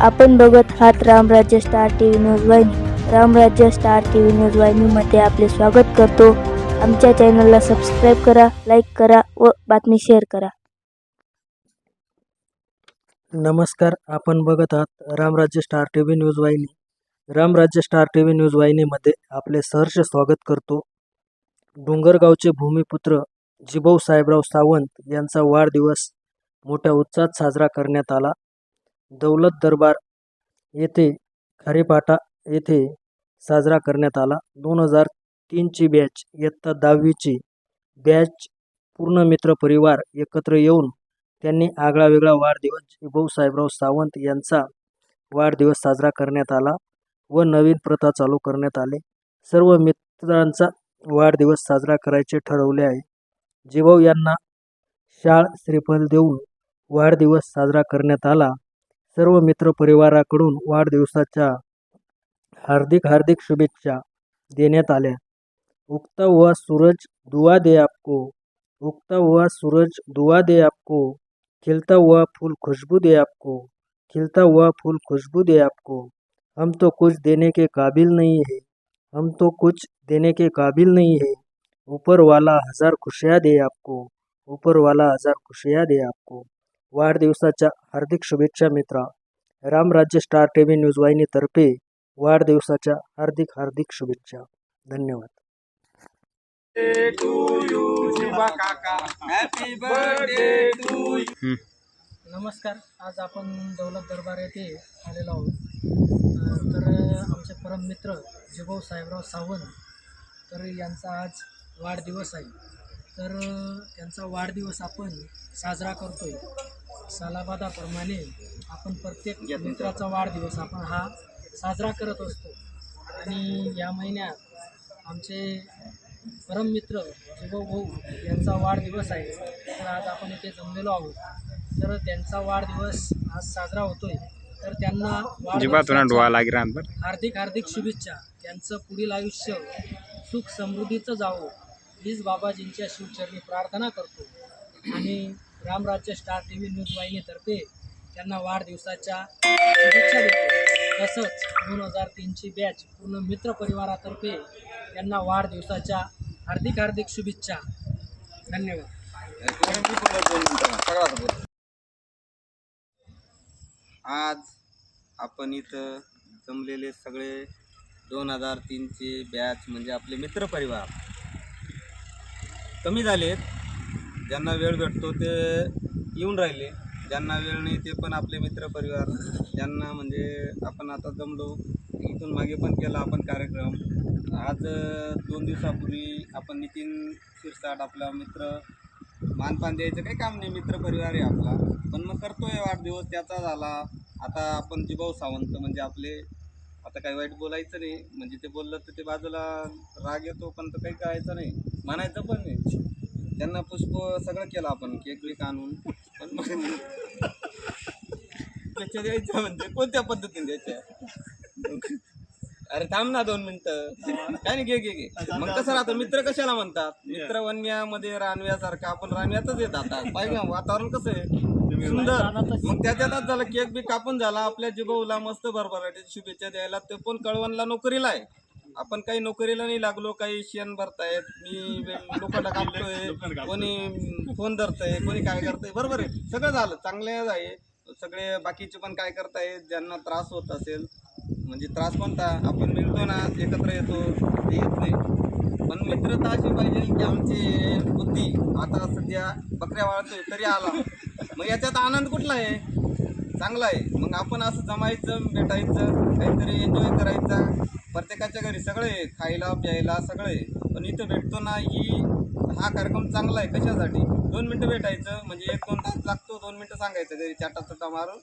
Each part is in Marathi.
आपण बघत आहात Ramrajya Star T V News वाहिनी. Ramrajya Star T V News वाहिनीमध्ये आपले स्वागत करतो. आमच्या चॅनलला सबस्क्राईब करा लाईक करा व बातमी शेअर करा. नमस्कार आपण बघत आहात Ramrajya Star T V News वाहिनी. Ramrajya Star T V News वाहिनीमध्ये आपले सहर्ष स्वागत करतो. डोंगरगावचे भूमिपुत्र जिभाऊ साहेबराव सावंत यांचा वाढदिवस मोठ्या उत्साहात साजरा करण्यात आला. दौलत दरबार येथे खारेपाटा येथे साजरा करण्यात आला. दोन हजार तीनची बॅच इयत्ता दहावीची बॅच पूर्ण मित्र परिवार एकत्र येऊन त्यांनी आगळा वेगळा वाढदिवस भाऊ साहेबराव सावंत यांचा वाढदिवस साजरा करण्यात आला व नवीन प्रथा चालू करण्यात आले. सर्व मित्रांचा वाढदिवस साजरा करायचे ठरवले आहे. जिभाऊ यांना शाळ श्रीफल देऊन वाढदिवस साजरा करण्यात आला. सर्व मित्र परिवाराकडून वाढदिवसाच्या हार्दिक हार्दिक शुभेच्छा देण्यात आल्या. उगता हुआ सूरज दुआ दे आपको उगता हुआ सूरज दुआ दे आपको, खिलता हुआ फूल खुशबू दे आपको, खिलता हुआ फूल खुशबू दे आपको। हम तो कुछ देने के काबिल नहीं है, हम तो कुछ देने के काबिल नहीं है। ऊपर वाला हज़ार खुशियाँ दे आपको, ऊपर वाला हज़ार खुशियाँ दे आपको। वाढदिवसाच्या हार्दिक शुभेच्छा मित्रा. Ramrajya Star T V News वाहिनीतर्फे वाढदिवसाच्या हार्दिक हार्दिक शुभेच्छा. धन्यवाद. नमस्कार. आज आपण दौलत दरबार येथे आलेलो आहोत. तर आमचे परम मित्र जिभाऊ साहेबराव सावंत तर यांचा आज वाढदिवस आहे. तर त्यांचा वाढदिवस आपण साजरा करतोय. सालाबादाप्रमाणे आपण प्रत्येक मित्राचा वाढदिवस आपण हा साजरा करत असतो. आणि या महिन्यात आमचे परम मित्र भाऊ यांचा वाढदिवस आहे. तर आज आपण इथे जमलेलो आहोत. तर त्यांचा वाढदिवस आज साजरा होतोय. तर त्यांना हार्दिक हार्दिक शुभेच्छा. त्यांचं पुढील आयुष्य सुख समृद्धीचं जावं. हीच बाबाजींच्या शिवचरणी प्रार्थना करतो. आणि Ramrajya Star T V News वाहिनीतर्फे त्यांना वाढदिवसाच्या शुभेच्छा देतो. तसंच दोन हजार तीनची बॅच पूर्ण मित्रपरिवारातर्फे त्यांना वाढदिवसाच्या हार्दिक हार्दिक शुभेच्छा. धन्यवाद. आज आपण इथं जमलेले सगळे दोन हजार तीनचे बॅच म्हणजे आपले मित्रपरिवार कमी झालेत. ज्यांना वेळ भेटतो ते येऊन राहिले. ज्यांना वेळ नाही ते पण आपले मित्रपरिवार ज्यांना म्हणजे आपण आता जमलो इथून मागे पण केला आपण कार्यक्रम. आज दोन दिवसापूर्वी आपण नितीन शिरसाट आपला मित्र मानपान द्यायचं काही काम नाही मित्रपरिवार आहे आपला. पण मग करतोय वाढदिवस त्याचा झाला. आता आपण जिभाऊ सावंत म्हणजे आपले आता काही वाईट बोलायचं नाही. म्हणजे ते बोललं तर ते बाजूला राग येतो पण तर काही करायचं नाही. म्हणायचं पण नाही. त्यांना पुष्प सगळं केलं आपण केक बिक आणून. पण मग त्याच्या द्यायचं म्हणजे कोणत्या पद्धतीने द्यायच्या? अरे थांब ना दोन मिनिटं. काय नाही घे घे घे. मग कसं राहतं? मित्र कशाला म्हणतात? मित्र वनव्यामध्ये रानव्यासारखं आपण रानव्यातच येत आता. पाहिजे वातावरण कसं आहे? सुंदर. मग त्याच्यातच झालं केक बी कापून झाला. आपल्या जिभाऊला मस्त भरभराटीची शुभेच्छा द्यायला ते पण कळवणला नोकरीला आहे. आपण काही नोकरीला नाही लागलो काही शेण भरतायत मी लोखंड कापतोय कोणी फोन धरतंय कोणी काय करतंय बरोबर आहे. सगळं झालं चांगले आहे. सगळे बाकीचे पण काय करतायत ज्यांना त्रास होत असेल म्हणजे त्रास कोणता? आपण मिळतो ना एकत्र येतो ते येत नाही. पण मित्रता अशी पाहिजे की आमची बुद्धी आता सध्या बकऱ्या वाळतोय तरी आला. मग याच्यात आनंद कुठला आहे? चांगला आहे. मग आपण असं जमायचं भेटायचं काहीतरी एन्जॉय करायचा. प्रत्येकाच्या घरी सगळे खायला प्यायला सगळं. पण इथं भेटतो ना ही हा कार्यक्रम चांगला आहे. कशासाठी? दोन मिनटं भेटायचं म्हणजे एक दोन तास लागतो दोन मिनटं सांगायचं. घरी चाटा चटा मारून.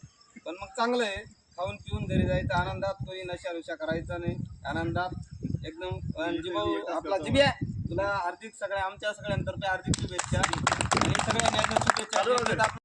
पण मग चांगलं आहे. खाऊन पिऊन घरी जायचं. आनंदात कोणी नशा विषा करायचा नाही. आनंदात एकदम जिभाऊ आपला जिब्या तुला हार्दिक सगळ्या आमच्या सगळ्यांतर्फे हार्दिक शुभेच्छा. आणि एकदम शुभेच्छा.